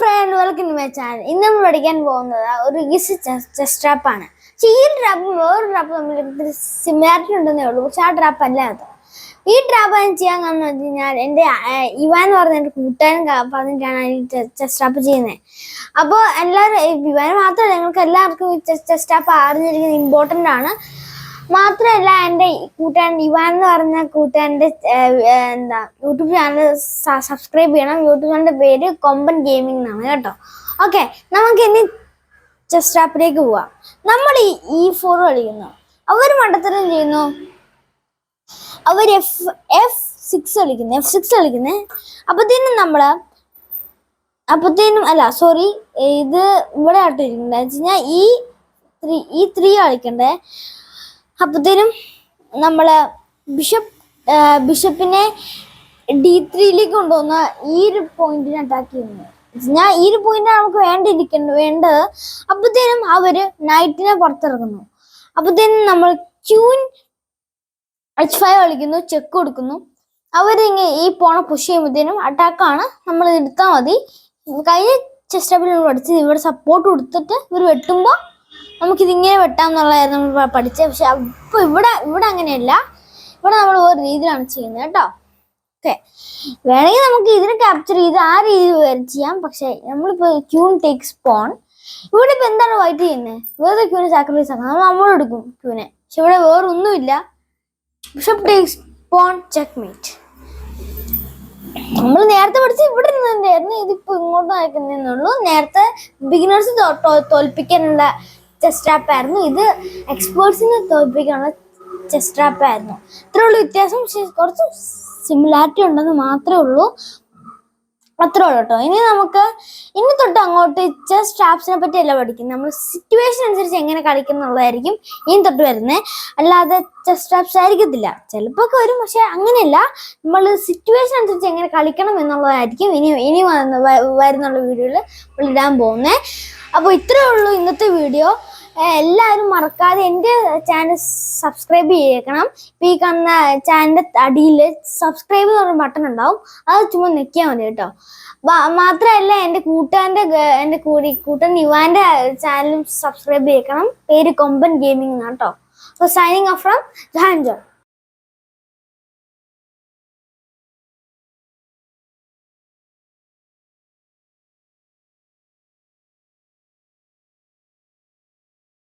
Friend welcome to my channel ഇന്ന് നമ്മൾ പഠിക്കാൻ പോകുന്നത് ഒരു ഗിസ് ചെസ് ട്രാപ്പാണ് ആണ്. ഈ ട്രാപ്പും വേറൊരു ട്രാപ്പ് തമ്മിൽ സിമിലാരിറ്റി ഉണ്ടെന്നേ ഉള്ളൂ. പക്ഷെ ആ ട്രാപ്പ് അല്ല അത് ഈ ട്രാപ്പ് ഞാൻ ചെയ്യാൻ കാരണം വെച്ച് കഴിഞ്ഞാൽ എന്റെ ഇവ എന്ന് പറഞ്ഞ എന്റെ കൂട്ടുകാരൻ പറഞ്ഞിട്ടാണ് ഈ ചെസ് ട്രാപ്പ് ചെയ്യുന്നത്. അപ്പോൾ എല്ലാവരും ഇവാൻ മാത്രമല്ല ഞങ്ങൾക്ക് എല്ലാവർക്കും ഈ ചെസ് ട്രാപ്പ് അറിഞ്ഞിരിക്കുന്നത് ഇമ്പോർട്ടന്റ് ആണ്. മാത്രമല്ല എന്റെ കൂട്ടുകാരൻ ഇവാൻ എന്ന് പറഞ്ഞ കൂട്ടുകാരന്റെ എന്താ യൂട്യൂബ് ചാനൽ സബ്സ്ക്രൈബ് ചെയ്യണം. യൂട്യൂബ് ചാനലിന്റെ പേര് കൊമ്പൻ ഗെയിമിംഗ് എന്നാണ് കേട്ടോ. ഓക്കെ നമുക്ക് ഇനി ചെസ്റ്റ് ആപ്പിലേക്ക് പോവാം. നമ്മൾ ഈ ഈ ഫോർ കളിക്കുന്നു. അവർ മണ്ടത്തരം ചെയ്യുന്നു? അവർ എഫ് എഫ് സിക്സ് കളിക്കുന്നു. എഫ് സിക്സ് കളിക്കുന്നത് അപ്പത്തേനും നമ്മൾ അപ്പത്തേനും അല്ല സോറി ഇത് ഇവിടെ ആട്ടിരിക്കുന്നത് വെച്ച് കഴിഞ്ഞാൽ ഈ ത്രീ ഈ ത്രീ കളിക്കണ്ടേ. അപ്പത്തേനും നമ്മൾ ബിഷപ്പ് ബിഷപ്പിനെ ഡി ത്രീയിലേക്ക് കൊണ്ടുവന്ന ഈ ഒരു പോയിന്റിനെ അറ്റാക്ക് ചെയ്യുന്നു. ഞാൻ ഈ ഒരു പോയിന്റ് നമുക്ക് വേണ്ടിയിരിക്കുന്നത് വേണ്ടത് അപ്പത്തേനും അവർ നൈറ്റിനെ പുറത്തിറങ്ങുന്നു. അപ്പത്തേനും നമ്മൾ ക്യൂൻ എച്ച് ഫൈവ് കളിക്കുന്നു ചെക്ക് കൊടുക്കുന്നു. അവരിങ്ങനെ ഈ പോണ പുഷ് ചെയ്യുമ്പോഴത്തേനും അറ്റാക്കാണ് നമ്മൾ എടുത്താൽ മതി. കഴിഞ്ഞ ചെസ് ടാപ്പിൽ നമ്മൾ പഠിച്ചത് ഇവിടെ സപ്പോർട്ട് കൊടുത്തിട്ട് ഇവർ വെട്ടുമ്പോൾ നമുക്കിതിങ്ങനെ വെട്ടാമെന്നുള്ളതായിരുന്നു നമ്മൾ പ- പഠിച്ചത്. പക്ഷെ അപ്പോൾ ഇവിടെ ഇവിടെ അങ്ങനെയല്ല. ഇവിടെ നമ്മൾ ഓരോ രീതിയിലാണ് ചെയ്യുന്നത് കേട്ടോ. ഓക്കെ. വേണമെങ്കിൽ നമുക്ക് ഇതിനെ ക്യാപ്ചർ ചെയ്ത് ആ രീതി വരെ ചെയ്യാം. പക്ഷെ നമ്മളിപ്പോൾ ക്യൂൺ ടേക്ക് പോൺ ഇവിടെ ഇപ്പൊ എന്താണ് വൈറ്റ് ചെയ്യുന്നത് വേറെ ക്യൂനെ സാക്രിഫൈസ് ആക്കണം. നമ്മൾ നമ്മളെടുക്കും ക്യൂനെ പക്ഷെ ഇവിടെ വേറെ ഒന്നുമില്ല. ബിഷപ്പ് ടേക്സ് പോൺ ചെക്ക് നമ്മൾ നേരത്തെ പഠിച്ച് ഇവിടെ നിന്നുണ്ടായിരുന്നു ഇതിപ്പോ ഇങ്ങോട്ട് അയക്കുന്നേന്നുള്ളൂ നേരത്തെ ബിഗിനേഴ്സ് തോൽപ്പിക്കാനുള്ള ചെസ് ട്രാപ്പ് ആയിരുന്നു. ഇത് എക്സ്പേർട്സിനെ തോൽപ്പിക്കാനുള്ള ചെസ്റ്റ് ആയിരുന്നു. ഇത്രേ ഉള്ളൂ വ്യത്യാസം. കുറച്ച് സിമിലാരിറ്റി ഉണ്ടെന്ന് മാത്രമേ ഉള്ളൂ. അത്രേ ഉള്ളൂ കേട്ടോ. ഇനി നമുക്ക് ഇനി തൊട്ട് അങ്ങോട്ട് ചെസ് ട്രാപ്സിനെ പറ്റി അല്ല നമ്മൾ സിറ്റുവേഷൻ അനുസരിച്ച് എങ്ങനെ കളിക്കും എന്നുള്ളതായിരിക്കും ഇനി തൊട്ട് വരുന്നത് അല്ലാതെ ചെസ് ട്രാപ്സ് ആയിരിക്കത്തില്ല. ചിലപ്പോൾ ഒക്കെ വരും. പക്ഷെ അങ്ങനെയല്ല. നമ്മൾ സിറ്റുവേഷൻ അനുസരിച്ച് എങ്ങനെ കളിക്കണം എന്നുള്ളതായിരിക്കും ഇനി ഇനി വരുന്ന വരുന്നുള്ള വീഡിയോയിൽ ഇടാൻ പോകുന്നത് അപ്പോൾ ഇത്രേ ഉള്ളൂ ഇന്നത്തെ വീഡിയോ. എല്ലാവരും മറക്കാതെ എന്റെ ചാനൽ സബ്സ്ക്രൈബ് ചെയ്തേക്കണം. ഇപ്പം ഈ കാണുന്ന ചാനലിന്റെ അടിയിൽ സബ്സ്ക്രൈബ് എന്ന് പറഞ്ഞ ബട്ടൺ ഉണ്ടാവും. അത് ചുമ്മാ ഞെക്കിയാൽ മതി കേട്ടോ. മാത്രമല്ല എന്റെ കൂട്ടുകാരന്റെ എന്റെ കൂടി കൂട്ടൻ യുവാന്റെ ചാനലും സബ്സ്ക്രൈബ് ചെയ്യണം പേര് കൊമ്പൻ ഗെയിമിംഗ് എന്നാണ് കേട്ടോ. So signing off from ജഹാൻജോൺ